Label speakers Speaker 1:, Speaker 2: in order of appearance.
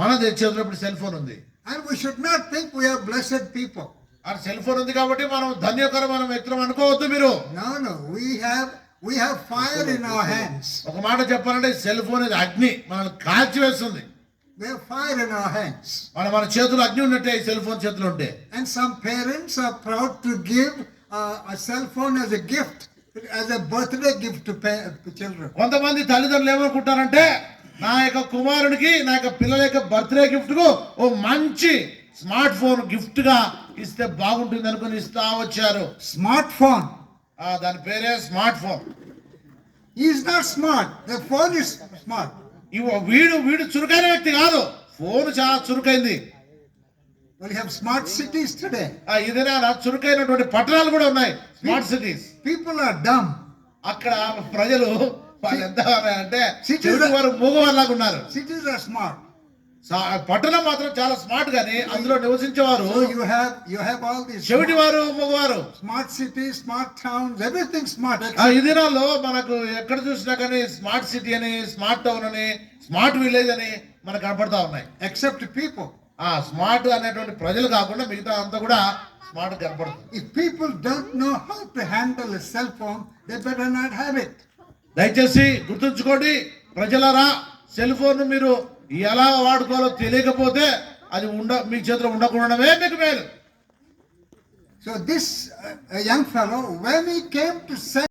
Speaker 1: మన చేతిలో cell phone ఉంది.
Speaker 2: And we should not think we are blessed people
Speaker 1: ఆ సెల్ ఫోన్ ఉంది కాబట్టి మనం ధన్యకర మనం మిత్రం అనుకోవద్దు మీరు.
Speaker 2: No no we have we have fire in our hands
Speaker 1: ఒక మాట చెప్పాలంటే సెల్ ఫోన్ ఇది అగ్ని మనల్ని కాల్చి
Speaker 2: వేస్తుంది. We fire in our hands
Speaker 1: మన మన చేతిలో అగ్ని ఉన్నట్టే సెల్ ఫోన్ చేతిలో ఉంటే.
Speaker 2: And some parents are proud to give cell phone as a gift as a birthday gift to children
Speaker 1: కొంతమంది తల్లిదండ్రులు ఏమనుకుంటారంటే నా యొక్క కుమారుడికి నా యొక్క పిల్లల యొక్క బర్త్డే గిఫ్ట్కు ఓ మంచి స్మార్ట్ ఫోన్ గిఫ్ట్గా ఇస్తే బాగుంటుంది అనుకుని ఇస్తా వచ్చారు
Speaker 2: Smartphone.
Speaker 1: ఆ, దాని పేరే smart phone
Speaker 2: is not smart. The phone is smart.
Speaker 1: ఇవ- వీడు వీడు చురుకైన వ్యక్తి కాదు ఫోన్ చాలా చురుకైంది
Speaker 2: you have smart cities today.
Speaker 1: ఆ, ఇదేనా చురుకైనటువంటి పట్టణాలు కూడా ఉన్నాయి smart cities
Speaker 2: People are dumb.
Speaker 1: అక్కడ ప్రజలు వాళ్ళు ఎంత అంటే వారు మూగవారిలాగా ఉన్నారు
Speaker 2: Cities are smart.
Speaker 1: సా- పట్టణం మాత్రం చాలా స్మార్ట్ గాని అందులో నివసించేవారు
Speaker 2: these
Speaker 1: చెవిటి వారు మగవారు
Speaker 2: cities, smart towns, everything smart.
Speaker 1: ఆ ఈ దినాల్లో మనకు ఎక్కడ చూసినా కానీ స్మార్ట్ సిటీ అని స్మార్ట్ టౌన్ అని స్మార్ట్ విలేజ్ అని మనకు కనపడతా ఉన్నాయి
Speaker 2: Except people.
Speaker 1: ఆ స్మార్ట్ అనేటువంటి ప్రజలు కాకుండా మిగతా అంతా కూడా స్మార్ట్ కనపడుతుంది.
Speaker 2: If people don't know how to handle cell phone they better not have it
Speaker 1: దయచేసి గుర్తుంచుకోండి ప్రజలరా సెల్ ఫోన్ మీరు ఎలా వాడుకోవాలో తెలియకపోతే అది ఉండ మీ చేతిలో ఉండకుండానే మీకు మేలు.
Speaker 2: So this young fellow when he came to cell